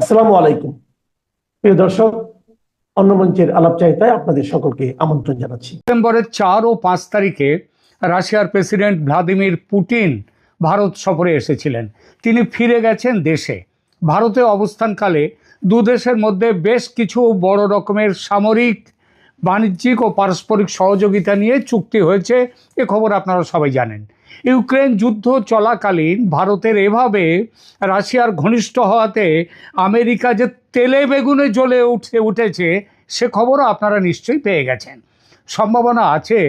আসসালামু আলাইকুম। প্রিয় দর্শক, অন্য মঞ্চের আলাপচারিতায় আপনাদের সকলকে আমন্ত্রণ জানাচ্ছি। সেপ্টেম্বরের চার ও পাঁচ তারিখে রাশিয়ার প্রেসিডেন্ট ভ্লাদিমির পুতিন ভারত সফরে এসেছিলেন। তিনি ফিরে গেছেন দেশে। ভারতে অবস্থানকালে দু দেশের মধ্যে বেশ কিছু বড় রকমের সামরিক, বাণিজ্যিক ও পারস্পরিক সহযোগিতা নিয়ে চুক্তি হয়েছে। এ খবর আপনারা সবাই জানেন। ইউক্রেন যুদ্ধ চলাকালীন ভারতের এভাবে রাশিয়ার ঘনিষ্ঠ হওয়াতে আমেরিকা যে তেলে বেগুনে জ্বলে উঠে, উঠেছে, সে খবরও আপনারা নিশ্চয়ই পেয়ে গেছেন। সম্ভাবনা আছে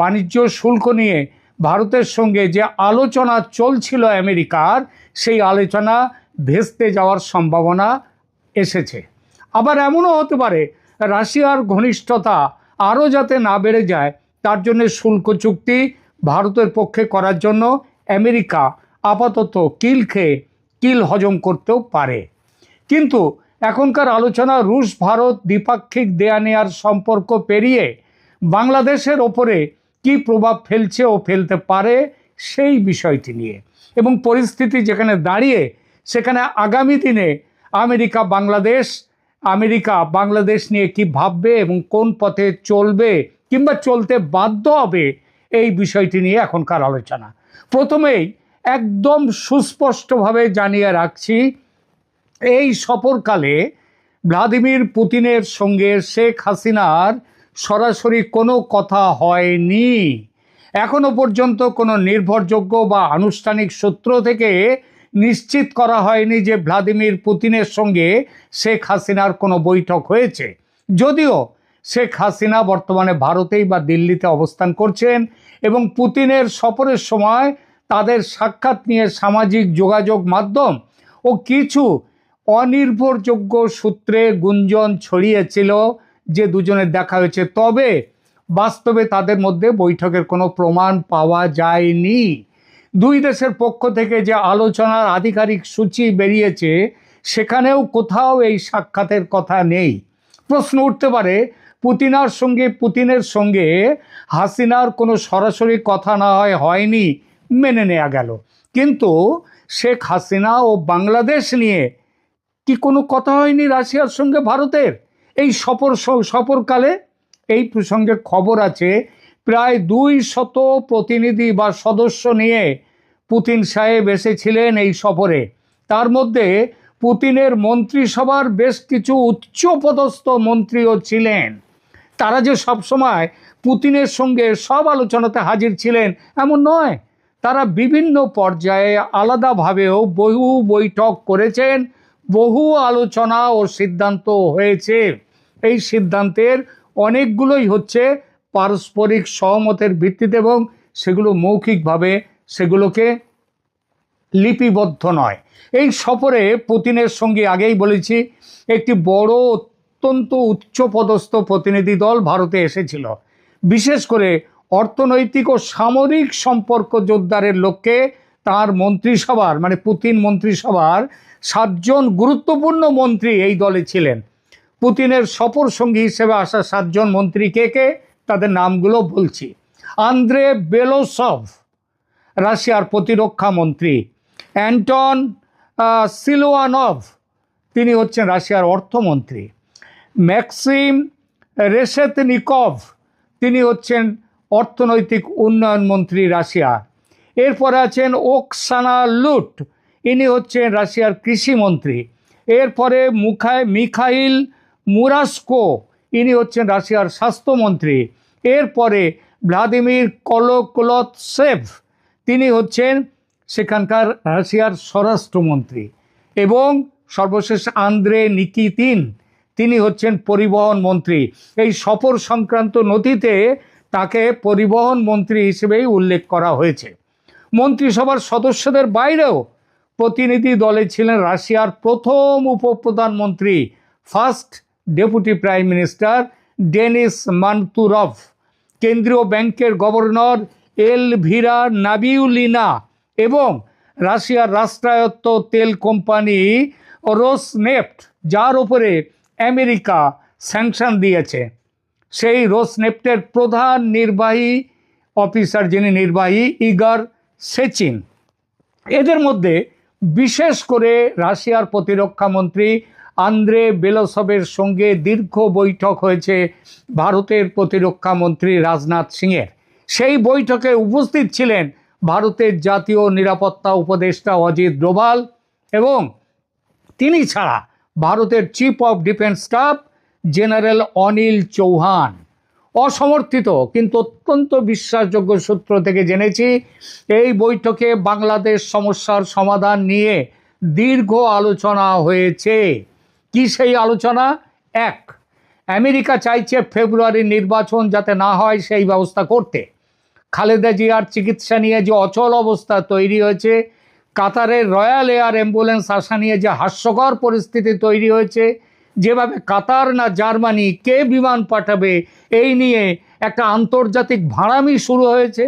বাণিজ্য শুল্ক নিয়ে ভারতের সঙ্গে যে আলোচনা চলছিল আমেরিকার, সেই আলোচনা ভেস্তে যাওয়ার সম্ভাবনা এসেছে। আবার এমনও হতে পারে, রাশিয়ার ঘনিষ্ঠতা আরও যাতে না বেড়ে যায়, তার জন্য শুল্ক চুক্তি ভারতের পক্ষে করার জন্য আমেরিকা আপাতত কিল খেয়ে কিল হজম করতেও পারে। কিন্তু এখনকার আলোচনা রুশ, ভারত দ্বিপাক্ষিক দেয়া নেয়ার সম্পর্ক পেরিয়ে বাংলাদেশের ওপরে কি প্রভাব ফেলছে ও ফেলতে পারে সেই বিষয়টি নিয়ে এবং পরিস্থিতি যেখানে দাঁড়িয়ে সেখানে আগামী দিনে আমেরিকা, বাংলাদেশ আমেরিকা, বাংলাদেশ নিয়ে কি ভাববে এবং কোন পথে চলবে কিংবা চলতে বাধ্য হবে এই বিষয়টি নিয়ে এখনকার আলোচনা। প্রথমেই একদম সুস্পষ্টভাবে জানিয়ে রাখছি, এই সফরকালে ভ্লাদিমির পুতিনের সঙ্গে শেখ হাসিনার সরাসরি কোনো কথা হয়নি। এখনও পর্যন্ত কোনো নির্ভরযোগ্য বা আনুষ্ঠানিক সূত্র থেকে নিশ্চিত করা হয়নি যে ভ্লাদিমির পুতিনের সঙ্গে শেখ হাসিনার কোনো বৈঠক হয়েছে। যদিও শেখ হাসিনা বর্তমানে ভারতেই বা দিল্লিতে অবস্থান করছেন এবং পুতিনের সফরের সময় তাদের সাক্ষাৎ নিয়ে সামাজিক যোগাযোগ মাধ্যম ও কিছু অনির্ভরযোগ্য সূত্রে গুঞ্জন ছড়িয়েছিল যে দুজনের দেখা হয়েছে। তবে বাস্তবে তাদের মধ্যে বৈঠকের কোনো প্রমাণ পাওয়া যায়নি। দুই দেশের পক্ষ থেকে যে আলোচনার আধিকারিক সূচি বেরিয়েছে, সেখানেও কোথাও এই সাক্ষাতের কথা নেই। প্রশ্ন উঠতে পারে পুতিনার সঙ্গে, পুতিনের সঙ্গে হাসিনার কোনো সরাসরি কথা না হয়, হয়নি, মেনে নেওয়া গেল। কিন্তু শেখ হাসিনা ও বাংলাদেশ নিয়ে কি কোনো কথা হয়নি রাশিয়ার সঙ্গে ভারতের? এই সফর সফরকালে এই প্রসঙ্গে খবর আছে, প্রায় দুই শত প্রতিনিধি বা সদস্য নিয়ে পুতিন সাহেব এসেছিলেন এই সফরে। তার মধ্যে পুতিনের মন্ত্রিসভার বেশ কিছু উচ্চপদস্থ মন্ত্রীও ছিলেন। তারা যে সবসময় পুতিনের সঙ্গে সব আলোচনাতে হাজির ছিলেন, এমন নয়। তারা বিভিন্ন পর্যায়ে আলাদাভাবেও বহু বৈঠক করেছেন, বহু আলোচনা ও সিদ্ধান্ত হয়েছে। এই সিদ্ধান্তের অনেকগুলোই হচ্ছে পারস্পরিক সহমতের ভিত্তিতে এবং সেগুলো মৌখিকভাবে সেগুলোকে লিপিবদ্ধ নয়। এই সফরে পুতিনের সঙ্গে আগেই বলেছি, একটি বড় অত্যন্ত উচ্চপদস্থ প্রতিনিধি দল ভারতে এসেছিল। বিশেষ করে অর্থনৈতিক ও সামরিক সম্পর্ক জোরদারের লক্ষ্যে তার মন্ত্রিসভার মানে পুতিন মন্ত্রিসভার সাতজন গুরুত্বপূর্ণ মন্ত্রী এই দলে ছিলেন। পুতিনের সফর সঙ্গী হিসেবে আসা সাতজন মন্ত্রী কে কে? তাদের নামগুলো বলছি। আন্দ্রে বেলোসভ, রাশিয়ার প্রতিরক্ষা মন্ত্রী। অ্যান্টন সিলোয়ানভ তিনি হচ্ছেন রাশিয়ার অর্থমন্ত্রী। ম্যাক্সিম রেশেতনিকভ, তিনি হচ্ছেন অর্থনৈতিক উন্নয়ন মন্ত্রী রাশিয়ার এরপরে আছেন ওকসানা লুট, ইনি হচ্ছেন রাশিয়ার কৃষিমন্ত্রী এরপরে মুখায় মিখাইল মুরাস্কো, ইনি হচ্ছেন রাশিয়ার স্বাস্থ্যমন্ত্রী এরপরে ভ্লাদিমির কলোকলতসেভ তিনি হচ্ছেন সেখানকার রাশিয়ার স্বরাষ্ট্রমন্ত্রী। এবং সর্বশেষ আন্দ্রে নিকিতিন তিনি হচ্ছেন পরিবহন মন্ত্রী। এই সফর সংক্রান্ত নথিতে তাকে পরিবহন মন্ত্রী হিসেবেই উল্লেখ করা হয়েছে। মন্ত্রিসভার সদস্যদের বাইরেও প্রতিনিধি দলে ছিলেন রাশিয়ার প্রথম উপপ্রধানমন্ত্রী, first deputy prime minister Denis Manturov. কেন্দ্রীয় ব্যাংকের গভর্নর এল ভিরা নাবিউলিনা এবং রাশিয়ার রাষ্ট্রায়ত্ত তেল কোম্পানি রোসনেফট, যার উপরে আমেরিকা স্যাংশন দিয়েছে। সেই রোসনেফটের প্রধান নির্বাহী অফিসার যিনি নির্বাহী, ইগার সেচিন। এদের মধ্যে বিশেষ করে রাশিয়ার প্রতিরক্ষা মন্ত্রী আন্দ্রে বেলসবের সঙ্গে দীর্ঘ বৈঠক হয়েছে ভারতের প্রতিরক্ষা মন্ত্রী রাজনাথ সিংয়ের। সেই বৈঠকে উপস্থিত ছিলেন ভারতের জাতীয় নিরাপত্তা উপদেষ্টা অজিত ডোভাল এবং তিনি ছাড়া ভারতের chief of defence staff general Anil Chauhan. অসমর্থিত, কিন্তু অত্যন্ত বিশ্বাসযোগ্য সূত্র থেকে জেনেছি, এই বৈঠকে বাংলাদেশ সমস্যার সমাধান নিয়ে দীর্ঘ আলোচনা হয়েছে। কি সেই আলোচনা? এক, আমেরিকা চাইছে ফেব্রুয়ারির নির্বাচন যাতে না হয় সেই ব্যবস্থা করতে। খালেদা জিয়ার চিকিৎসা নিয়ে যে অচল অবস্থা তৈরি হয়েছে কাতারের রয়্যাল এয়ার অ্যাম্বুলেন্স আসা নিয়ে যে হাস্যকর পরিস্থিতি তৈরি হয়েছে, যেভাবে কাতার না জার্মানি কে বিমান পাঠাবে, এই নিয়ে একটা আন্তর্জাতিক ভাড়ামি শুরু হয়েছে।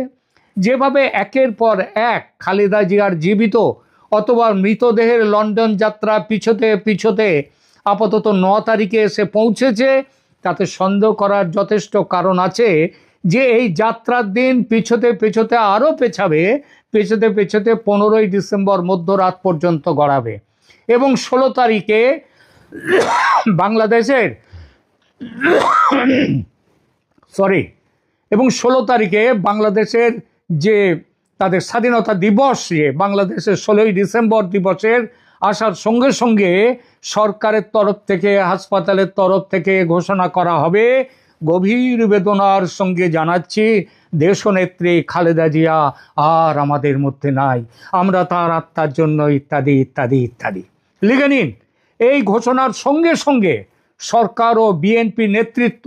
যেভাবে একের পর এক খালেদা জিয়ার জীবিত অথবা মৃতদেহের লন্ডন যাত্রা পিছতে পিছতে আপাতত ন তারিখে এসে পৌঁছেছে, তাতে সন্দেহ করার যথেষ্ট কারণ আছে। যে এই যাত্রার দিন পিছোতে পিছোতে আরও পেছাবে, পেছোতে পেছোতে পনেরোই ডিসেম্বর মধ্যরাত পর্যন্ত গড়াবে। এবং ষোলো তারিখে বাংলাদেশের সরি, এবং ষোলো তারিখে বাংলাদেশের যে তাদের স্বাধীনতা দিবস যে বাংলাদেশের ষোলোই ডিসেম্বর দিবসের আসার সঙ্গে সঙ্গে সরকারের তরফ থেকে, হাসপাতালের তরফ থেকে ঘোষণা করা হবে। গভীর বেদনার সঙ্গে জানাচ্ছি, দেশনেত্রী খালেদা জিয়া আর আমাদের মধ্যে নাই। আমরা তার আত্মার জন্য ইত্যাদি ইত্যাদি ইত্যাদি। লিখে নিন, এই ঘোষণার সঙ্গে সঙ্গে সরকার ও বিএনপি নেতৃত্ব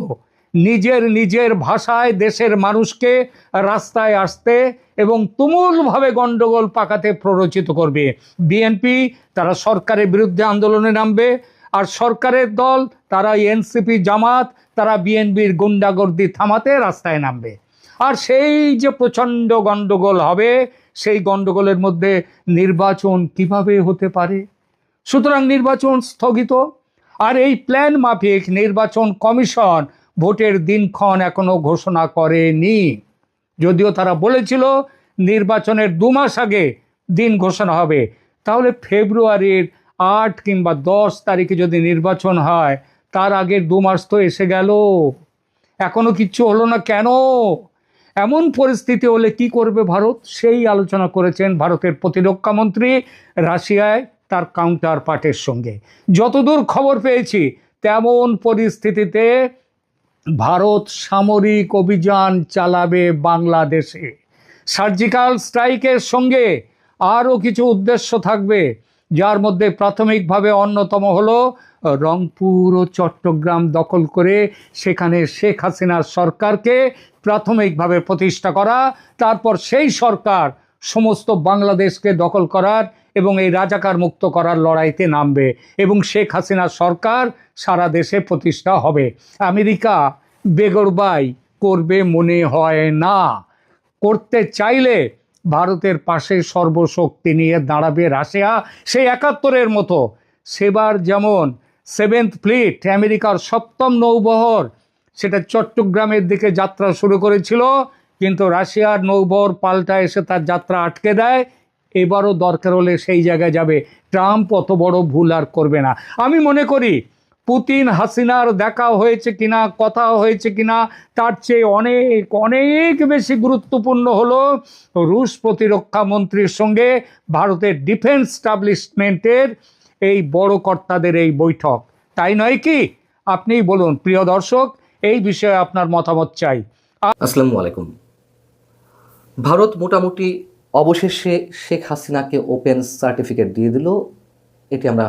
নিজের নিজের ভাষায় দেশের মানুষকে রাস্তায় আসতে এবং তুমুলভাবে গণ্ডগোল পাকাতে প্ররোচিত করবে। বিএনপি তারা সরকারের বিরুদ্ধে আন্দোলনে নামবে আর সরকারের দল, তারা এনসিপি জামাত, তারা বিএনপির গুন্ডাগর্দি থামাতে রাস্তায় নামবে। আর সেই যে প্রচণ্ড গণ্ডগোল হবে, সেই গণ্ডগোলের মধ্যে নির্বাচন কীভাবে হতে পারে? সুতরাং নির্বাচন স্থগিত। আর এই প্ল্যান মাফিক নির্বাচন কমিশন ভোটের দিনক্ষণ এখনও ঘোষণা করেনি। যদিও তারা বলেছিল, নির্বাচনের দু মাস আগে দিন ঘোষণা হবে। তাহলে ফেব্রুয়ারির আট কিংবা দশ তারিখে যদি নির্বাচন হয়, তার আগের দু মাস তো এসে গেল। এখনও কিচ্ছু হলো না কেন? এমন পরিস্থিতি হলে কি করবে ভারত? সেই আলোচনা করেছেন ভারতের প্রতিরক্ষা মন্ত্রী রাশিয়ায় তার কাউন্টার পার্টের সঙ্গে। যতদূর খবর পেয়েছি, তেমন পরিস্থিতিতে ভারত সামরিক অভিযান চালাবে বাংলাদেশে। সার্জিক্যাল স্ট্রাইকের সঙ্গে আরও কিছু উদ্দেশ্য থাকবে। যার মধ্যে প্রাথমিকভাবে অন্যতম হলো রংপুর ও চট্টগ্রাম দখল করে সেখানে শেখ হাসিনার সরকারকে প্রাথমিকভাবে প্রতিষ্ঠা করা, তারপর সেই সরকার সমস্ত বাংলাদেশকে দখল করার এবং এই রাজাকার মুক্ত করার লড়াইতে নামবে এবং শেখ হাসিনা সরকার সারা দেশে প্রতিষ্ঠা হবে। আমেরিকা বেগরবাই করবে মনে হয় না। করতে চাইলে ভারতের পাশে সর্বশক্তি নিয়ে দাঁড়াবে রাশিয়া, সেই একাত্তরের মতো। সেবার যেমন সেভেন্থ ফ্লিট, আমেরিকার সপ্তম নৌবহর, সেটা চট্টগ্রামের দিকে যাত্রা শুরু করেছিল, কিন্তু রাশিয়ার নৌবহর পাল্টা এসে তার যাত্রা আটকে দেয়। এবারও দরকার হলে সেই জায়গায় যাবে। ট্রাম্প অত বড় ভুল আর করবে না। আমি মনে করি পুতিন হাসিনার দেখা হয়েছে কিনা কথা হয়েছে কিনা, তার চেয়ে অনেক অনেক বেশি গুরুত্বপূর্ণ হলো রুশ প্রতিরক্ষা মন্ত্রীর সঙ্গে ভারতের ডিফেন্স স্টাবলিশমেন্টের এই বড় কর্তাদের এই বৈঠক। তাই নয় কি? আপনিই বলুন, প্রিয় দর্শক, এই বিষয়ে আপনার মতামত চাই। আসসালামু আলাইকুম। ভারত মোটামুটি অবশেষে শেখ হাসিনাকে ওপেন সার্টিফিকেট দিয়ে দিল, এটি আমরা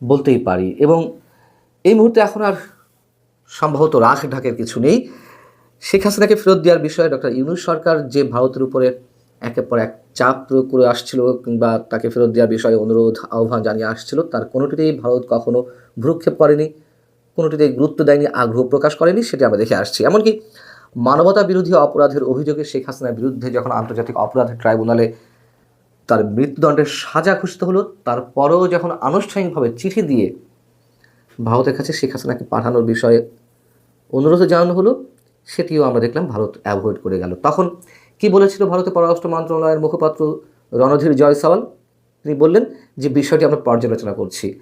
বলতেই পারি। এবং এই মুহূর্তে এখন আর সম্ভবত রাখ ঢাকের কিছু নেই। শেখ হাসিনাকে ফেরত দেওয়ার বিষয়ে ডক্টর ইউনুস সরকার যে ভারতের উপরে একের পর এক চাপ প্রয়োগ করে আসছিল কিংবা তাকে ফেরত দেওয়ার বিষয়ে অনুরোধ, আহ্বান জানিয়ে আসছিল, তার কোনোটিতেই ভারত কখনো ভ্রুক্ষেপ করেনি কোনোটিতে গুরুত্ব দেয়নি, আগ্রহ প্রকাশ করেনি, সেটি আমরা দেখে আসছি। এমনকি মানবতা বিরোধী অপরাধের অভিযোগে শেখ হাসিনার বিরুদ্ধে যখন আন্তর্জাতিক অপরাধ ট্রাইব্যুনালে তার মৃত্যুদণ্ডের সাজা ঘোষিত হলো, তারপরেও যখন আনুষ্ঠানিকভাবে চিঠি দিয়ে ভারতের কাছে শেখ হাসিনাকে পাঠানোর বিষয়ে অনুরোধ জানানো হলো, সেটিও আমরা দেখলাম ভারত অ্যাভয়েড করে গেল। তখন কি বলেছিল ভারতের পররাষ্ট্র মন্ত্রণালয়ের মুখপাত্র রণধীর জয়সওয়াল? তিনি বললেন যে, বিষয়টি আমরা পর্যালোচনা করছি।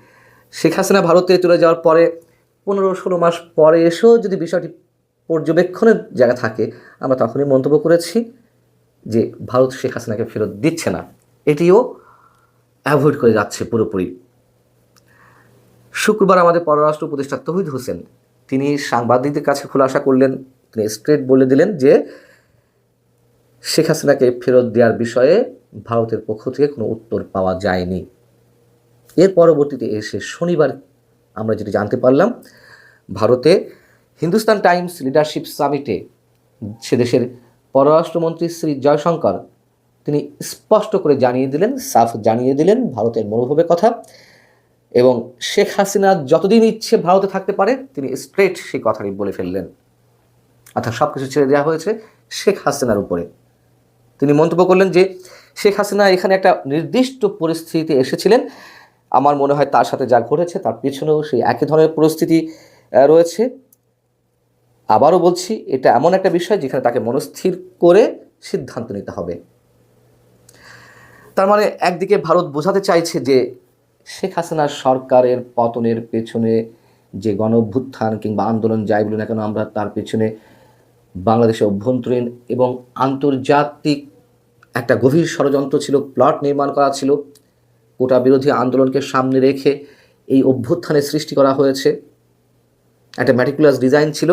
শেখ হাসিনা ভারতে চলে যাওয়ার পরে পনেরো ষোলো মাস পরে এসেও যদি বিষয়টি পর্যবেক্ষণের জায়গা থাকে, আমরা তখনই মন্তব্য করেছি যে, ভারত শেখ হাসিনাকে ফেরত দিচ্ছে না। এটিও অ্যাভয়েড করে যাচ্ছে পুরোপুরি। শুক্রবার আমাদের পররাষ্ট্র উপদেষ্টা তহিদ হোসেন, তিনি সাংবাদিকদের কাছে খোলাসা করলেন। তিনি স্ট্রেট বলে দিলেন যে শেখ হাসিনাকে ফেরত দেওয়ার বিষয়ে ভারতের পক্ষ থেকে কোনো উত্তর পাওয়া যায়নি। এর পরবর্তীতে এসে শনিবার আমরা যেটি জানতে পারলাম, ভারতে হিন্দুস্তান টাইমস লিডারশিপ সামিটে সে দেশের পররাষ্ট্রমন্ত্রী শ্রী জয়শঙ্কর, তিনি স্পষ্ট করে জানিয়ে দিলেন, সাফ জানিয়ে দিলেন ভারতের মনোভাবের কথা। এবং শেখ হাসিনা যতদিন ইচ্ছে ভারতে থাকতে পারে, তিনি স্ট্রেট সেই কথাটি বলে ফেললেন। অর্থাৎ সব কিছু ছেড়ে দেওয়া হয়েছে শেখ হাসিনার উপরে। তিনি মন্তব্য করলেন যে, শেখ হাসিনা এখানে একটা নির্দিষ্ট পরিস্থিতিতে এসেছিলেন। আমার মনে হয় তার সাথে যা ঘটেছে, তার পিছনেও সেই একই ধরনের পরিস্থিতি রয়েছে। আবারও বলছি, এটা এমন একটা বিষয় যেখানে তাকে মনস্থির করে সিদ্ধান্ত নিতে হবে। তার মানে একদিকে ভারত বোঝাতে চাইছে যে শেখ হাসিনার সরকারের পতনের পেছনে যে গণ অভ্যুত্থান কিংবা আন্দোলন যাই বলি না কেন, আমরা তার পেছনে বাংলাদেশের অভ্যন্তরীণ এবং আন্তর্জাতিক একটা গভীর ষড়যন্ত্র ছিল, প্লট নির্মাণ করা ছিল। কোটা বিরোধী আন্দোলনকে সামনে রেখে এই অভ্যুত্থানের সৃষ্টি করা হয়েছে। একটা ম্যাটিকুলাস ডিজাইন ছিল।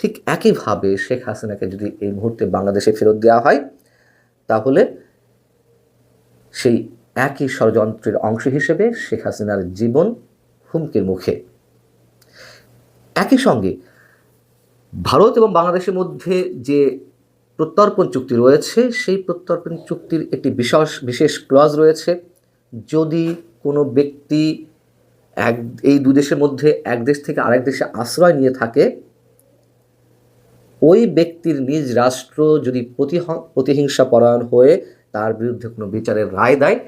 ঠিক একইভাবে শেখ হাসিনাকে যদি এই মুহূর্তে বাংলাদেশে ফেরত দেওয়া হয়, তাহলে সেই একই ষড়যন্ত্রের অংশ হিসেবে শেখ হাসিনার জীবন হুমকির মুখে। একই সঙ্গে ভারত এবং বাংলাদেশের মধ্যে যে প্রত্যর্পণ চুক্তি রয়েছে, সেই প্রত্যর্পণ চুক্তির একটি বিশেষ বিশেষ ক্লজ রয়েছে। যদি কোনো ব্যক্তি এক, এই দু দেশের মধ্যে এক দেশ থেকে আরেক দেশে আশ্রয় নিয়ে থাকে, ওই ব্যক্তির নিজ রাষ্ট্র যদি প্রতিহ- প্রতিহিংসা পরায়ণ হয়ে তার বিরুদ্ধে কোনো বিচারের রায় দেয়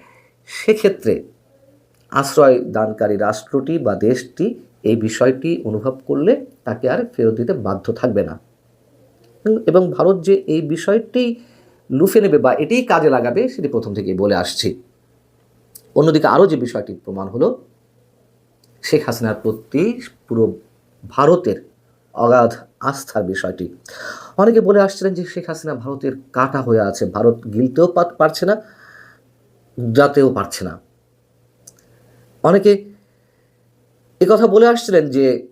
সেক্ষেত্রে আশ্রয় দানকারী রাষ্ট্রটি বা দেশটি এই বিষয়টি অনুভব করলে তাকে আর ফেরত দিতে বাধ্য থাকবে না। এবং ভারত যে এই বিষয়টি লুফে নেবে বা এটিই কাজে লাগাবে সেটি প্রথম থেকেই বলে আসছি। অন্যদিকে আরও যে বিষয়টি প্রমাণ হলো, শেখ হাসিনার প্রতি পুরো ভারতের অগাধ আস্থার বিষয়টি। অনেকে বলে আসছিলেন যে শেখ হাসিনা ভারতের কাটা হয়ে আছে, ভারত গিলতেও পারছে না। যাতেও পারছে না। অনেকে কথা বলে আসছিলেন যে,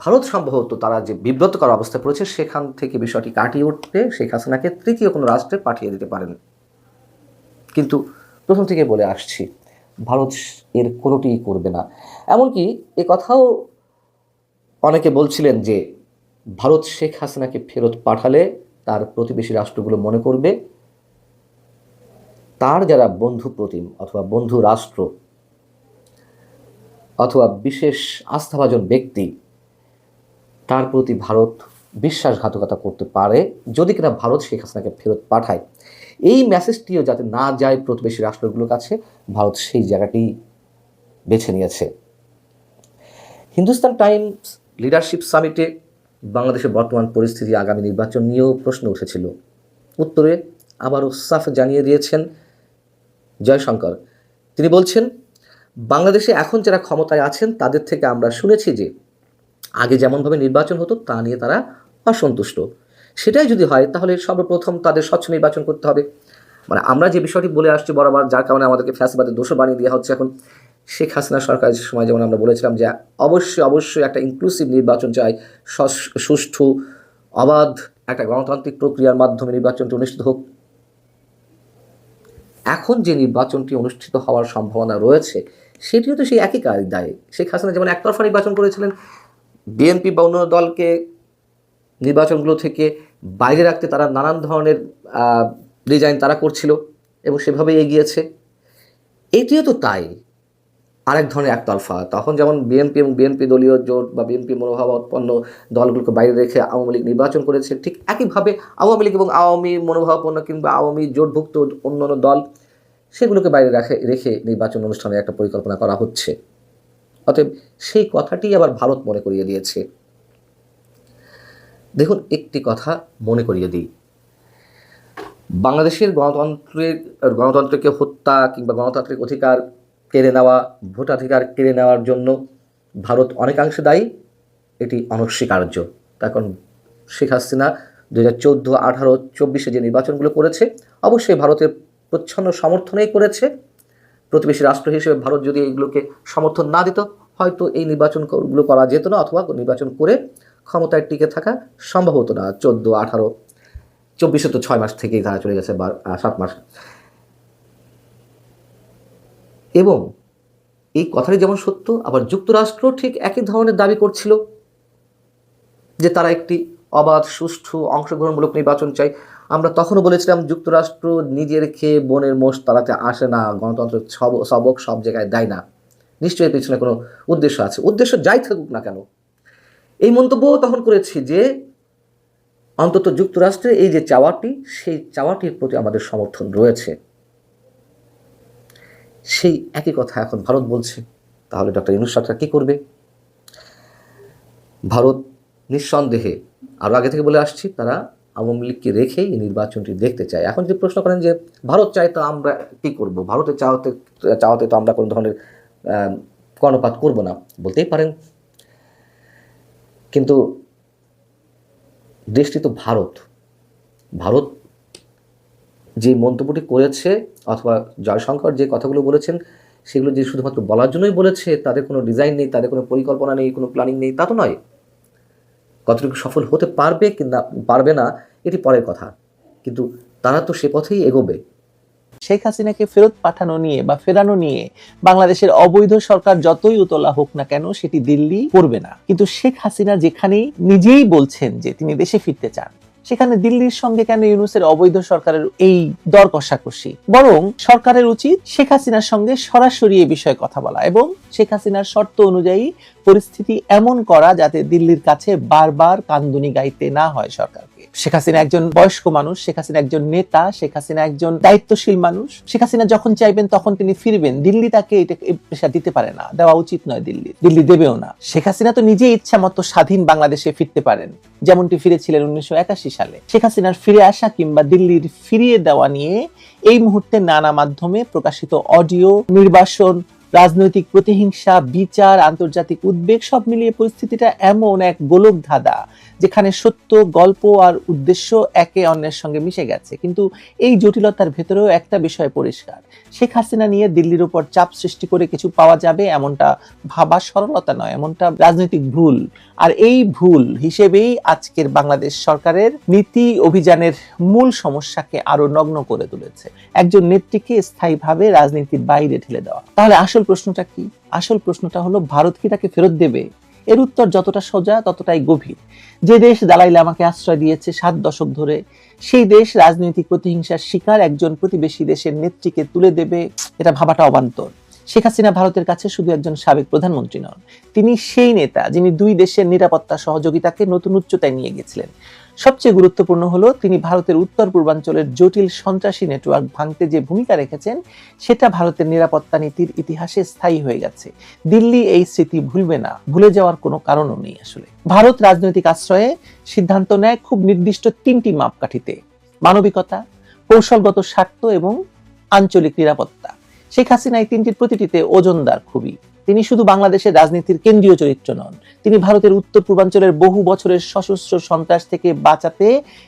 ভারত সম্ভবত তারা যে বিব্রতকর অবস্থায় পড়েছে সেখান থেকে বিষয়টি কাটিয়ে উঠতে শেখ হাসিনাকে তৃতীয় কোনো রাষ্ট্রে পাঠিয়ে দিতে পারেন। কিন্তু প্রথম থেকে বলে আসছি, ভারত এর কোনোটিই করবে না। এমনকি এ কথাও অনেকে বলছিলেন যে, ভারত শেখ হাসিনাকে ফেরত পাঠালে তার প্রতিবেশী রাষ্ট্রগুলো মনে করবে তার যারা বন্ধু প্রতিম অথবা বন্ধু রাষ্ট্র অথবা বিশেষ আস্থাভাজন ব্যক্তি, তার প্রতি ভারত বিশ্বাসঘাতকতা করতে পারে যদি কিনা ভারত শেখ হাসিনাকে ফেরত পাঠায়। এই মেসেজটিও যাতে না যায় প্রতিবেশী রাষ্ট্রগুলোর কাছে, ভারত সেই জায়গাটি বেছে নিয়েছে। হিন্দুস্তান টাইমস লিডারশিপ সামিটে বাংলাদেশের বর্তমান পরিস্থিতি আগামী নির্বাচন নিয়েও প্রশ্ন উঠেছিল। উত্তরে আবারও সাফ জানিয়ে দিয়েছেন জয়শঙ্কর। তিনি বলছেন, বাংলাদেশে এখন যারা ক্ষমতায় আছেন, তাদের থেকে আমরা শুনেছি যে, আগে যেমনভাবে নির্বাচন হতো, তা নিয়ে তারা অসন্তুষ্ট। সেটাই যদি হয়, তাহলে সর্বপ্রথম তাদের স্বচ্ছ নির্বাচন করতে হবে। মানে আমরা যে বিষয়টি বলে আসছি বরাবর, যার কারণে আমাদেরকে ফ্যাসবাদের দোষ বানিয়ে দেওয়া হচ্ছে এখন। শেখ হাসিনা সরকারের সময় যেমন আমরা বলেছিলাম যে, অবশ্যই অবশ্যই একটা ইনক্লুসিভ নির্বাচন চাই সুষ্ঠু, অবাধ একটা গণতান্ত্রিক প্রক্রিয়ার মাধ্যমে নির্বাচনটি অনুষ্ঠিত হোক। এখন যে নির্বাচনটি অনুষ্ঠিত হওয়ার সম্ভাবনা রয়েছে, সেটিও তো সেই একই কাজ দায়। শেখ হাসিনা যেমন একতরফা নির্বাচন করেছিলেন, বিএনপি বা অন্য দলকে নির্বাচনগুলো থেকে বাইরে রাখতে তারা নানান ধরনের ডিজাইন তারা করছিল এবং সেভাবেই এগিয়েছে। এটিও তো তাই। আরেক ধরনের একতরফা। তখন যেমন বিএনপি এবং বিএনপি দলীয় জোট বা বিএনপি মনোভাবাপন্ন দলগুলোকে বাইরে রেখে আওয়ামী লীগ নির্বাচন করেছে, ঠিক একইভাবে আওয়ামী লীগ এবং আওয়ামী মনোভাবাপন্ন কিংবা আওয়ামী জোটভুক্ত অন্যান্য দল, সেগুলোকে বাইরে রাখে, রেখে নির্বাচন অনুষ্ঠানের একটা পরিকল্পনা করা হচ্ছে। অতএব সেই কথাটি আবার ভারত মনে করিয়ে দিয়েছে। দেখুন, একটি কথা মনে করিয়ে দিই। বাংলাদেশের গণতন্ত্রের, গণতন্ত্রকে হত্যা কিংবা গণতান্ত্রিক অধিকার কেড়ে নেওয়া, ভোটাধিকার কেড়ে নেওয়ার জন্য ভারত অনেকাংশে দায়ী। এটি অনস্বীকার্য। কারণ শেখ হাসিনা দু হাজার চোদ্দ, আঠারো, চব্বিশে যে নির্বাচনগুলো করেছে, অবশ্যই ভারতের প্রচ্ছন্ন সমর্থনেই করেছে। প্রতিবেশী রাষ্ট্র হিসেবে ভারত যদি এইগুলোকে সমর্থন না দিত, হয়তো এই নির্বাচনগুলো করা যেত না অথবা নির্বাচন করে ক্ষমতায় টিকে থাকা সম্ভব হতো না। চোদ্দ, আঠারো, চব্বিশে তো ছয় মাস থেকেই তারা চলে গেছে বা সাত মাস। এবং এই কথাটি যেমন সত্য, আবার যুক্তরাষ্ট্র ঠিক একই ধরনের দাবি করছিল যে তারা একটি অবাধ, সুষ্ঠু, অংশগ্রহণমূলক নির্বাচন চাই আমরা তখনও বলেছিলাম, যুক্তরাষ্ট্র নিজের খেয়ে বনের মোষ তাড়াতে আসে না, গণতন্ত্রের সব- সবক সব জায়গায় দেয় না। নিশ্চয়ই পিছনে কোনো উদ্দেশ্য আছে। উদ্দেশ্য যাই থাকুক না কেন, এই মন্তব্যও তখন করেছি যে অন্তত যুক্তরাষ্ট্রের এই যে চাওয়াটি, সেই চাওয়াটির প্রতি আমাদের সমর্থন রয়েছে। সেই একই কথা এখন ভারত বলছে। তাহলে ডক্টর ইউনুস সরকার কী করবে? ভারত নিঃসন্দেহে আরও আগে থেকে বলে আসছি, তারা আওয়ামী লীগকে রেখে এই নির্বাচনটি দেখতে চায়। এখন যে প্রশ্ন করেন যে, ভারত চায় তো আমরা কী করব? ভারতের চাওয়াতে চাওয়াতে তো আমরা কোনো ধরনের কর্ণপাত করব না, বলতেই পারেন। কিন্তু দেশটি তো ভারত। ভারত যে মন্তব্যটি করেছে অথবা জয়শঙ্কর যে কথাগুলো বলেছেন, সেগুলো যে শুধুমাত্র বলার জন্যই বলেছে তাদের কোনো ডিজাইন নেই তাদের কোনো পরিকল্পনা নেই, কোনো প্ল্যানিং নেই, তা তো নয়। কতটুকু সফল হতে পারবে কিংবা পারবে না, এটি পরের কথা। কিন্তু তারা তো সে পথেই এগোবে। শেখ হাসিনাকে ফেরত পাঠানো নিয়ে বা ফেরানো নিয়ে বাংলাদেশের অবৈধ সরকার যতই উতলা হোক না কেন, সেটি দিল্লি করবে না। কিন্তু শেখ হাসিনা যেখানেই নিজেই বলছেন যে তিনি দেশে ফিরতে চান সেখানে দিল্লির সঙ্গে কেন ইউনুসের অবৈধ সরকারের এই দর কষাকষি? বরং সরকারের উচিত শেখ হাসিনার সঙ্গে সরাসরি এ বিষয়ে কথা বলা এবং শেখ হাসিনার শর্ত অনুযায়ী পরিস্থিতি এমন করা যাতে দিল্লির কাছে বারবার কান্দুনি গাইতে না হয় সরকারকে শেখ হাসিনা একজন বয়স্ক মানুষ, শেখ হাসিনা একজন নেতা, শেখ হাসিনা একজন দায়িত্বশীল মানুষ। শেখ হাসিনা যখন চাইবেন তখন তিনি ফিরবেন। দিল্লি তাকে এটা প্রেশার দিতে পারে না। দেওয়া উচিত নয় দিল্লি। দিল্লি দেবেও না। শেখ হাসিনা তো নিজেই ইচ্ছা মতো স্বাধীন বাংলাদেশে ফিরতে পারেন। যেমনটি ফিরেছিলেন উনিশশো একাশি সালে। শেখ হাসিনার ফিরে আসা কিংবা দিল্লির ফিরিয়ে দেওয়া নিয়ে এই মুহূর্তে নানা মাধ্যমে প্রকাশিত অডিও, নির্বাসন রাজনৈতিক প্রতিহিংসা, বিচার, আন্তর্জাতিক উদ্বেগ, সব মিলিয়ে পরিস্থিতিটা এমন এক গোলক ধাঁধা যেখানে সত্য, গল্প আর উদ্দেশ্য একে অন্যের সঙ্গে মিশে গেছে। কিন্তু এই জটিলতার ভেতরেও একটা বিষয় পরিষ্কার। শেখ হাসিনা নিয়ে দিল্লির উপর চাপ সৃষ্টি করে কিছু পাওয়া যাবে এমনটা ভাবা সরলতা নয়, এমনটা রাজনৈতিক ভুল। আর এই ভুল হিসেবেই আজকের বাংলাদেশ সরকারের নীতি অভিযানের মূল সমস্যাকে আরও নগ্ন করে তুলেছে। একজন নেত্রীকে স্থায়ীভাবে রাজনীতির বাইরে ঠেলে দেওয়া। তাহলে আসল প্রশ্নটা কি? আসল প্রশ্নটা হলো, ভারত কি তাকে ফেরত দেবে? এর উত্তর যতটা সোজা, ততটাই গভীর। যে দেশ দালাই লামাকে আশ্রয় দিয়েছে সাত দশক ধরে, সেই দেশ রাজনৈতিক প্রতিহিংসার শিকার একজন প্রতিবেশী দেশের নেত্রীকে তুলে দেবে, এটা ভাবাটা অবান্তর। শেখ হাসিনা ভারতের কাছে শুধু একজন সাবেক প্রধানমন্ত্রী নন, তিনি সেই নেতা যিনি দুই দেশের নিরাপত্তা সহযোগিতাকে নতুন উচ্চতায় নিয়ে গেছিলেন। সবচেয়ে গুরুত্বপূর্ণ হলো তিনি ভারতের উত্তর পূর্বাঞ্চলের জটিল সন্ত্রাসী নেটওয়ার্ক ভাঙতে যে ভূমিকা রেখেছেন, সেটা ভারতের নিরাপত্তা নীতির ইতিহাসে স্থায়ী হয়ে গেছে। দিল্লি এই স্মৃতি ভুলবে না, ভুলে যাওয়ার কোনো কারণও নেই আসলে। ভারত রাজনৈতিক আশ্রয়ে সিদ্ধান্ত নেয় খুব নির্দিষ্ট তিনটি মাপকাঠিতে। মানবিকতা, কৌশলগত স্বার্থ এবং আঞ্চলিক নিরাপত্তা। শেখ হাসিনা এই তিনটির প্রতিটিতে ওজনদার খুবই। তিনি শুধু বাংলাদেশের রাজনীতির কেন্দ্রীয় চরিত্র নন, তিনি ভারতের উত্তর পূর্বাঞ্চলের বহু বছরের সশস্ত্র সন্ত্রাস থেকে বাঁচাতে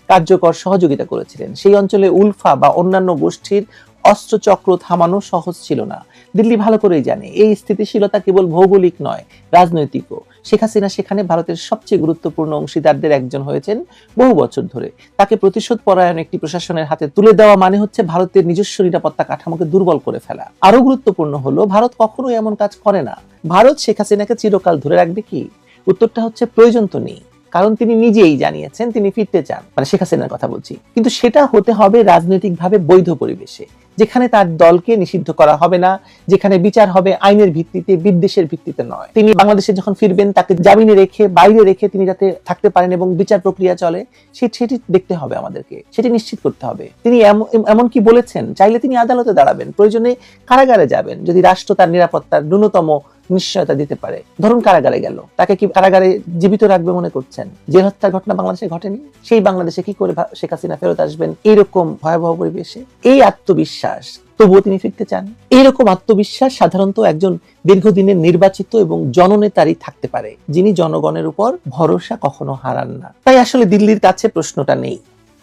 কার্যকর সহযোগিতা করেছিলেন। সেই অঞ্চলে উলফা বা অন্যান্য গোষ্ঠীর অস্ত্রচক্র থামানো সহজ ছিল না। দিল্লি ভালো করেই জানে, এই স্থিতিশীলতা কেবল ভৌগোলিক নয়, রাজনৈতিকও। শেখ হাসিনা সেখানে ভারতের সবচেয়ে গুরুত্বপূর্ণ অংশীদারদের একজন হয়েছেন বহু বছর ধরে। তাকে প্রতিশোধ পরায়ণ একটি প্রশাসনের হাতে তুলে দেওয়া মানে হচ্ছে ভারতের নিজস্ব নিরাপত্তা কাঠামোকে দুর্বল করে ফেলা। আরও গুরুত্বপূর্ণ হলো, ভারত কখনোই এমন কাজ করে না। ভারত শেখ হাসিনাকে চিরকাল ধরে রাখবে কি? উত্তরটা হচ্ছে প্রয়োজন তো নেই। কারণ তিনি নিজেই জানিয়েছেন, তিনি ফিরতে চান মানে শেখ হাসিনার কথা বলছি। কিন্তু সেটা হতে হবে রাজনৈতিকভাবে বৈধ পরিবেশে, যেখানে তার দলকে নিষিদ্ধ করা হবে না, যেখানে বিচার হবে আইনের ভিত্তিতে, বিদ্বেষের ভিত্তিতে নয়। তিনি বাংলাদেশে যখন ফিরবেন, তাকে জামিনে রেখে, বাইরে রেখে তিনি যাতে থাকতে পারেন এবং বিচার প্রক্রিয়া চলে সেটি দেখতে হবে আমাদেরকে, সেটি নিশ্চিত করতে হবে। তিনি এম- এমন কি বলেছেন, চাইলে তিনি আদালতে দাঁড়াবেন, প্রয়োজনে কারাগারে যাবেন, যদি রাষ্ট্র তার নিরাপত্তার ন্যূনতম নিশ্চয়তা দিতে পারে। ধরুন কারাগারে গেল। তাকে কি কারাগারে জীবিত রাখবে মনে করছেন? জেল হত্যার ঘটনা বাংলাদেশে ঘটেনি? সেই বাংলাদেশে কি করে শেখ হাসিনা ফেরত আসবেন? এইরকম ভয়াবহ পরিবেশে? এই আত্মবিশ্বাস, তবুও তিনি ফিরতে চান? এইরকম আত্মবিশ্বাস সাধারণত একজন দীর্ঘদিনের নির্বাচিত এবং জননেতারই থাকতে পারে, যিনি জনগণের উপর ভরসা কখনো হারান না। তাই আসলে দিল্লির কাছে প্রশ্নটা নেই,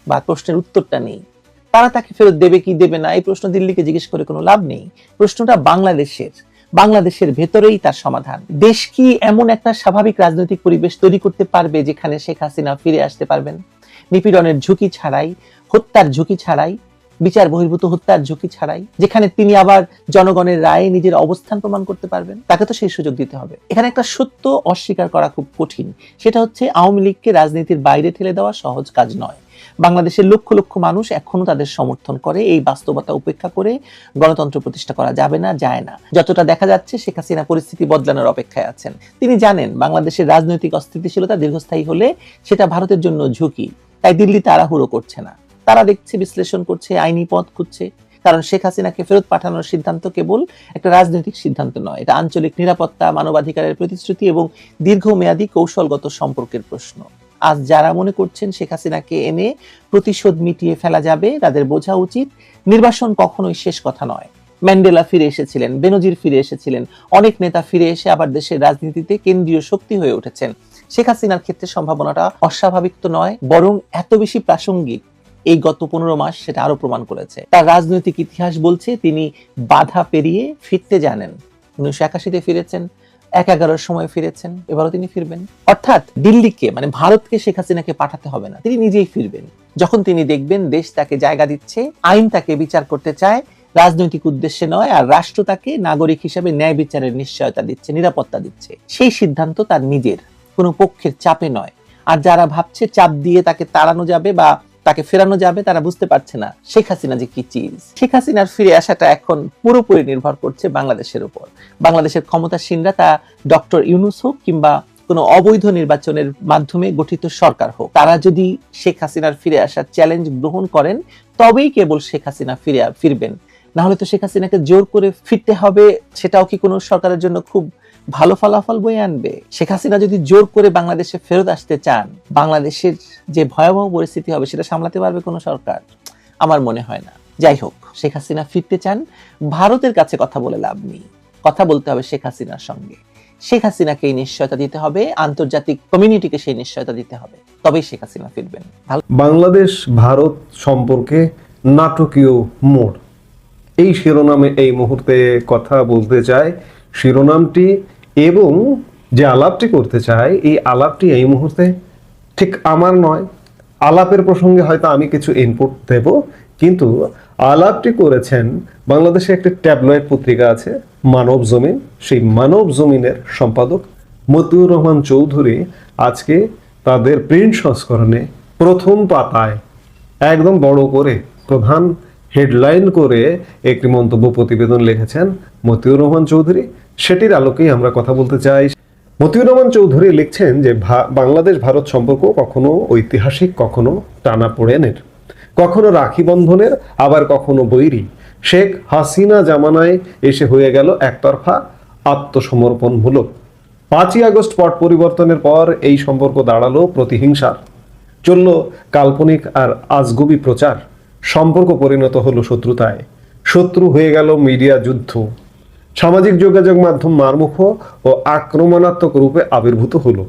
বা প্রশ্নের উত্তরটা নেই। তারা তাকে ফেরত দেবে কি দেবে না, এই প্রশ্ন দিল্লিকে জিজ্ঞেস করে কোনো লাভ নেই। প্রশ্নটা বাংলাদেশের। বাংলাদেশের ভেতরেই তার সমাধান। দেশ কি এমন একটা স্বাভাবিক রাজনৈতিক পরিবেশ তৈরি করতে পারবে যেখানে শেখ হাসিনা ফিরে আসতে পারবেন? নিপীড়নের ঝুঁকি ছাড়াই, হত্যার ঝুঁকি ছাড়াই, বিচার বহির্ভূত হত্যার ঝুঁকি ছাড়াই, যেখানে তিনি আবার জনগণের রায়ে নিজের অবস্থান প্রমাণ করতে পারবেন? তাকে তো সেই সুযোগ দিতে হবে। এখানে একটা সত্য অস্বীকার করা খুব কঠিন। সেটা হচ্ছে আওয়ামী লীগকে রাজনীতির বাইরে ঠেলে দেওয়া সহজ কাজ নয়। বাংলাদেশের লক্ষ লক্ষ মানুষ এখনও তাদের সমর্থন করে, এই বাস্তবতা উপেক্ষা করে গণতন্ত্র প্রতিষ্ঠা করা যাবে না, যায় না। যতটা দেখা যাচ্ছে, শেখ হাসিনা পরিস্থিতি বদলানোর অপেক্ষায় আছেন। তিনি জানেন, বাংলাদেশের রাজনৈতিক অস্থিতিশীলতা দীর্ঘস্থায়ী হলে সেটা ভারতের জন্য ঝুঁকি। তাই দিল্লি তাড়াহুড়ো করছে না। তারা দেখছে, বিশ্লেষণ করছে, আইনি পথ খুঁজছে। কারণ শেখ হাসিনাকে ফেরত পাঠানোর সিদ্ধান্ত কেবল একটা রাজনৈতিক সিদ্ধান্ত নয়। এটা আঞ্চলিক নিরাপত্তা, মানবাধিকারের প্রতিশ্রুতি এবং দীর্ঘমেয়াদী কৌশলগত সম্পর্কের প্রশ্ন। আজ যারা মনে করছেন শেখ হাসিনাকে এনে প্রতিশোধ মিটিয়ে ফেলা যাবে, তাদের বোঝা উচিত নির্বাসন কখনোই শেষ কথা নয়। ম্যান্ডেলা ফিরে এসেছিলেন, বেনজির ফিরে এসেছিলেন, অনেক নেতা ফিরে এসে আবার দেশের রাজনীতিতে কেন্দ্রীয় শক্তি হয়ে উঠেছেন। শেখ হাসিনার ক্ষেত্রে সম্ভাবনাটা অস্বাভাবিক তো নয়, বরং এত বেশি প্রাসঙ্গিক এই গত পনেরো মাস সেটা আরও প্রমাণ করেছে। তার রাজনৈতিক ইতিহাস বলছে তিনি বাধা পেরিয়ে ফিরতে জানেন। উনিশশো একাশিতে ফিরেছেন। এক এগারোর সময় ফিরেছেন, এবারও তিনি ফিরবেন। অর্থাৎ দিল্লিকে মানে ভারতকে শেখ হাসিনাকে পাঠাতে হবে না, তিনি নিজেই ফিরবেন। যখন তিনি দেখবেন দেশ তাকে জায়গা দিচ্ছে, আইন তাকে বিচার করতে চায়, রাজনৈতিক উদ্দেশ্যে নয়, আর রাষ্ট্র তাকে নাগরিক হিসেবে ন্যায় বিচারের নিশ্চয়তা দিচ্ছে, নিরাপত্তা দিচ্ছে। সেই সিদ্ধান্ত তার নিজের, কোনো পক্ষের চাপে নয়। আর যারা ভাবছে চাপ দিয়ে তাকে তাড়ানো যাবে বা তাকে ফেরানো যাবে, তারা বুঝতে পারছে না শেখ হাসিনা যে কি চিজ। শেখ হাসিনার ফিরে আসাটা এখন পুরোপুরি নির্ভর করছে বাংলাদেশের উপর। বাংলাদেশের ক্ষমতাসীনরা তা ডক্টর ইউনুস হোক কিংবা কোনো অবৈধ নির্বাচনের মাধ্যমে গঠিত সরকার হোক, তারা যদি শেখ হাসিনার ফিরে আসার চ্যালেঞ্জ গ্রহণ করেন, তবেই কেবল শেখ হাসিনা ফিরে ফিরবেন। না হলে তো শেখ হাসিনাকে জোর করে ফিরতে হবে, সেটাও কি কোনো সরকারের জন্য খুব ভালো ফলাফল বয়ে আনবে। শেখ হাসিনা যদি জোর করে বাংলাদেশে ফেরত আসতে চান, বাংলাদেশের যে ভয়াবহ পরিস্থিতি হবে সেটা সামলাতে পারবে কোনো সরকার? আমার মনে হয় না। যাই হোক, শেখ হাসিনা ফিরতে চান, ভারতের কাছে কথা বলে লাভ নেই। কথা বলতে হবে শেখ হাসিনার সঙ্গে। শেখ হাসিনাকে এই নিশ্চয়তা দিতে হবে, আন্তর্জাতিক কমিউনিটিকে সেই নিশ্চয়তা দিতে হবে। তবেই শেখ হাসিনা ফিরবেন। বাংলাদেশ, ভারত সম্পর্কে নাটকীয় মোড়। এই শিরোনামে এই মুহূর্তে কথা বলতে চাই। শিরোনামটি এবং যে আলাপটি করতে চাই, এই আলাপটি এই মুহূর্তে ঠিক আমার নয়। আলাপের প্রসঙ্গে হয়তো আমি কিছু ইনপুট দেব, কিন্তু আলাপটি করেছেন বাংলাদেশে একটি ট্যাবলয়েড পত্রিকা আছে, মানব জমিন। সেই মানব জমিনের সম্পাদক মতিউর রহমান চৌধুরী আজকে তাদের প্রিন্ট সংস্করণে প্রথম পাতায় একদম বড় করে প্রধান হেডলাইন করে একটি মন্তব্য প্রতিবেদন লিখেছেন মতিউর রহমান চৌধুরী। সেটির আলোকেই আমরা কথা বলতে চাই। মতিউর রহমান চৌধুরী লিখছেন যে বাংলাদেশ ভারত সম্পর্ক কখনো ঐতিহাসিক, কখনো টানা পড়েনের, কখনো রাখি বন্ধনের, আবার কখনো বৈরী। শেখ হাসিনা জামানায় এসে হয়ে গেল একতরফা আত্মসমর্পণমূলক। পাঁচই আগস্ট পট পরিবর্তনের পর এই সম্পর্ক দাঁড়াল প্রতিহিংসার। চলল কাল্পনিক আর আজগুবি প্রচার। সম্পর্ক পরিণত হলো শত্রুতায়। শত্রু হয়ে গেল মিডিয়া যুদ্ধ। সামাজিক যোগাযোগ মাধ্যম মারমুখ ও আক্রমণাত্মক রূপে আবির্ভূত হলো।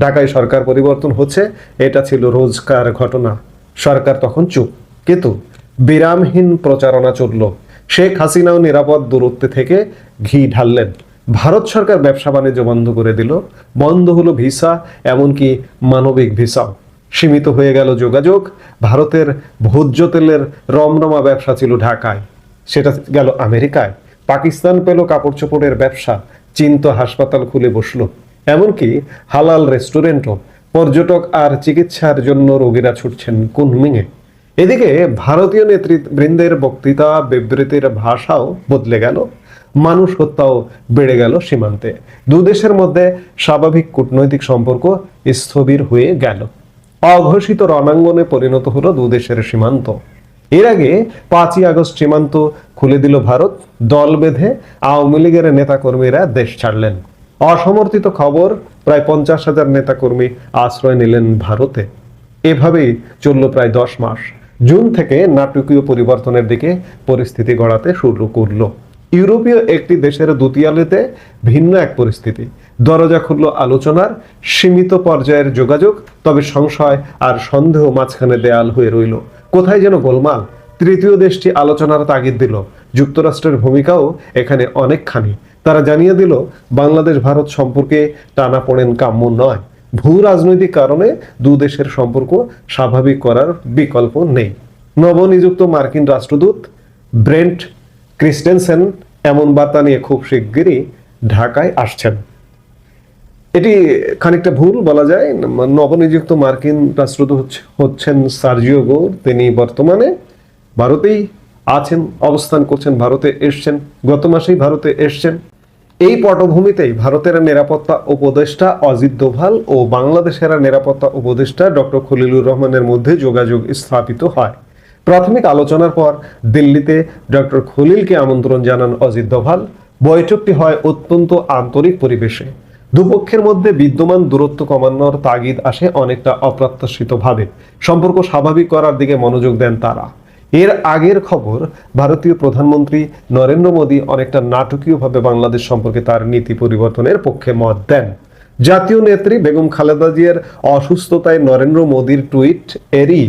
ঢাকায় সরকার পরিবর্তন হচ্ছে, এটা ছিল রোজকার ঘটনা। সরকার তখন চুপ। কিন্তু বিরামহীন প্রচারণা চলল। শেখ হাসিনাও নিরাপদ দূরত্বে থেকে ঘি ঢাললেন। ভারত সরকার ব্যবসা বাণিজ্য বন্ধ করে দিল। বন্ধ হলো ভিসা, এমনকি মানবিক ভিসাও সীমিত হয়ে গেল যোগাযোগ। ভারতের ভোজ্য তেলের রমরমা ব্যবসা ছিল ঢাকায়। সেটা গেল আমেরিকায়। পাকিস্তান পেল কাপড় চোপড়ের ব্যবসা, চীন তো হাসপাতাল খুলে বসল। এমনকি হালাল রেস্টুরেন্টও, পর্যটক আর চিকিৎসার জন্য রোগীরা ছুটছেন কুনমিংয়ে। এদিকে ভারতীয় নেতৃবৃন্দের বক্তৃতা, বিবৃতির ভাষাও বদলে গেল। মানুষ হত্যাও বেড়ে গেল সীমান্তে। দুদেশের মধ্যে স্বাভাবিক কূটনৈতিক সম্পর্ক স্থবির হয়ে গেল। অঘোষিত রণাঙ্গনে পরিণত হলো দুদেশের সীমান্ত। এর আগে পাঁচই আগস্ট সীমান্ত খুলে দিল ভারত, দল বেঁধে আওয়ামী লীগের নেতাকর্মীরা দেশ ছাড়লেন। অসমর্থিত খবর, প্রায় পঞ্চাশ হাজার নেতাকর্মী আশ্রয় নিলেন ভারতে। এভাবেই চলল প্রায় দশ মাস। জুন থেকে নাটকীয় পরিবর্তনের দিকে পরিস্থিতি গড়াতে শুরু করল। ইউরোপীয় একটি দেশের দুতিয়ালিতে ভিন্ন এক পরিস্থিতি। দরজা খুলল আলোচনার সীমিত পর্যায়ের যোগাযোগ, তবে সংশয় আর সন্দেহ মাঝখানে দেয়াল হয়ে রইল। কোথায় যেন গোলমাল তৃতীয় দেশটি আলোচনার তাগিদ দিল। যুক্তরাষ্ট্রের ভূমিকাও এখানে অনেকখানি। তারা জানিয়ে দিল, বাংলাদেশ ভারত সম্পর্কে টানা পড়েন কাম্য নয়। ভূ রাজনৈতিক কারণে দু দেশের সম্পর্ক স্বাভাবিক করার বিকল্প নেই। নবনিযুক্ত মার্কিন রাষ্ট্রদূত ব্রেন্ট ক্রিস্টেনসেন এমন বার্তা নিয়ে খুব শিগগিরই ঢাকায় আসছেন। এটি খানিকটা ভুল বলা যায়। নবনিযুক্ত মার্কিন রাষ্ট্রদূত হচ্ছেন সার্জিও গোর। তিনি বর্তমানে ভারতেই আছেন, অবস্থান করছেন, ভারতে এসছেন, গত মাসেই ভারতে এসছেন। এই পটভূমিতেই ভারতের নিরাপত্তা উপদেষ্টা অজিত দোভাল ও বাংলাদেশের নিরাপত্তা উপদেষ্টা ডক্টর খলিলুর রহমানের মধ্যে যোগাযোগ স্থাপিত হয়। প্রাথমিক আলোচনার পর দিল্লিতে ডক্টর খলিলকে আমন্ত্রণ জানান অজিত দোভাল। বৈঠকটি হয় অত্যন্ত আন্তরিক পরিবেশে। দুপক্ষের মধ্যে বিদ্যমান দূরত্ব কমানোর তাগিদ আসে অনেকটা অপ্রত্যাশিতভাবে। সম্পর্ক স্বাভাবিক করার দিকে মনোযোগ দেন তারা। এর আগের খবর, ভারতীয় প্রধানমন্ত্রী নরেন্দ্র মোদী অনেকটা নাটকীয়ভাবে বাংলাদেশ সম্পর্কে তার নীতি পরিবর্তনের পক্ষে মত দেন। জাতীয় নেত্রী বেগম খালেদা জিয়ার অসুস্থতায় নরেন্দ্র মোদীর টুইট এরই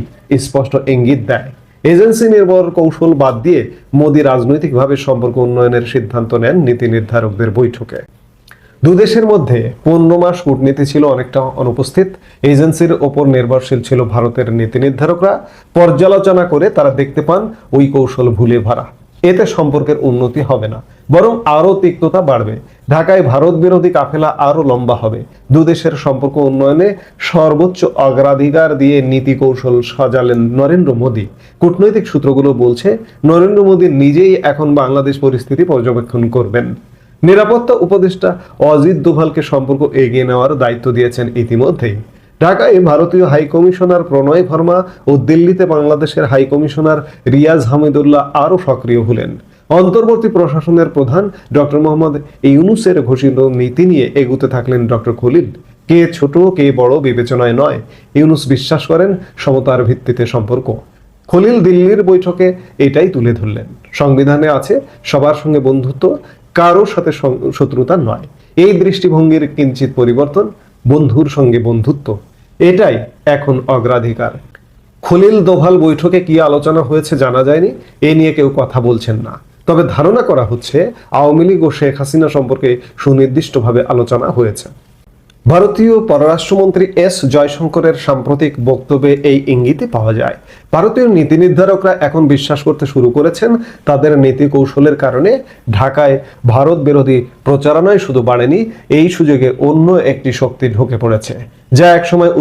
স্পষ্ট ইঙ্গিত দেয়। এজেন্সি নির্ভর কৌশল বাদ দিয়ে মোদী রাজনৈতিকভাবে সম্পর্ক উন্নয়নের সিদ্ধান্ত নেন নীতি নির্ধারকদের বৈঠকে। দুদেশের মধ্যে পনেরো মাস কূটনীতি ছিল অনেকটা অনুপস্থিত। এজেন্সির ওপর নির্ভরশীল ছিল ভারতের নীতি নির্ধারকরা। পর্যালোচনা করে তারা দেখতে পান ওই কৌশল ভুলে ভরা। এতে সম্পর্কের উন্নতি হবে না, বরং আরও তিক্ততা বাড়বে। ঢাকায় ভারত বিরোধী কাফেলা আরও লম্বা হবে। দুদেশের সম্পর্ক উন্নয়নে সর্বোচ্চ অগ্রাধিকার দিয়ে নীতি কৌশল সাজালেন নরেন্দ্র মোদী। কূটনৈতিক সূত্রগুলো বলছে, নরেন্দ্র মোদী নিজেই এখন বাংলাদেশ পরিস্থিতি পর্যবেক্ষণ করবেন। নিরাপত্তা উপদেষ্টা অজিত দোভালকে সম্পর্ক এগিয়ে নেওয়ার দায়িত্ব দিয়েছেন ইতিমধ্যেই। ঢাকায় ভারতীয় হাই কমিশনার প্রণয় ভার্মা ও দিল্লিতে বাংলাদেশের হাই কমিশনার রিয়াজ হামিদুল্লাহ আরও সক্রিয় হলেন। অন্তর্বর্তী প্রশাসনের প্রধান ডক্টর মোহাম্মদ ইউনুসের ঘোষিত নীতি নিয়ে এগুতে থাকলেন ডক্টর খলিল। কে ছোট, কে বড় বিবেচনায় নয়। ইউনুস বিশ্বাস করেন সমতার ভিত্তিতে সম্পর্ক। খলিল দিল্লির বৈঠকে এটাই তুলে ধরলেন। সংবিধানে আছে সবার সঙ্গে বন্ধুত্ব কারোর সাথে শত্রুতা নয়। এই দৃষ্টিভঙ্গির কিঞ্চিত পরিবর্তন বন্ধুর সঙ্গে বন্ধুত্ব, এটাই এখন অগ্রাধিকার। খলিল দোভাল বৈঠকে কি আলোচনা হয়েছে জানা যায়নি, এ নিয়ে কেউ কথা বলছেন না। তবে ধারণা করা হচ্ছে, আওয়ামী লীগ ও শেখ হাসিনা সম্পর্কে সুনির্দিষ্টভাবে আলোচনা হয়েছে। ভারতীয় পররাষ্ট্রমন্ত্রী এস জয়শঙ্করের সাম্প্রতিক বক্তব্যে এই ইঙ্গিতে পাওয়া যায়। ভারতীয় নীতি নির্ধারকরা এখন বিশ্বাস করতে শুরু করেছেন, তাদের নীতি কৌশলের কারণে ঢাকায় ভারত বিরোধী প্রচারণায় শুধু বাড়েনি, এই সুযোগে অন্য একটি শক্তি ঢুকে পড়েছে, যা একসময়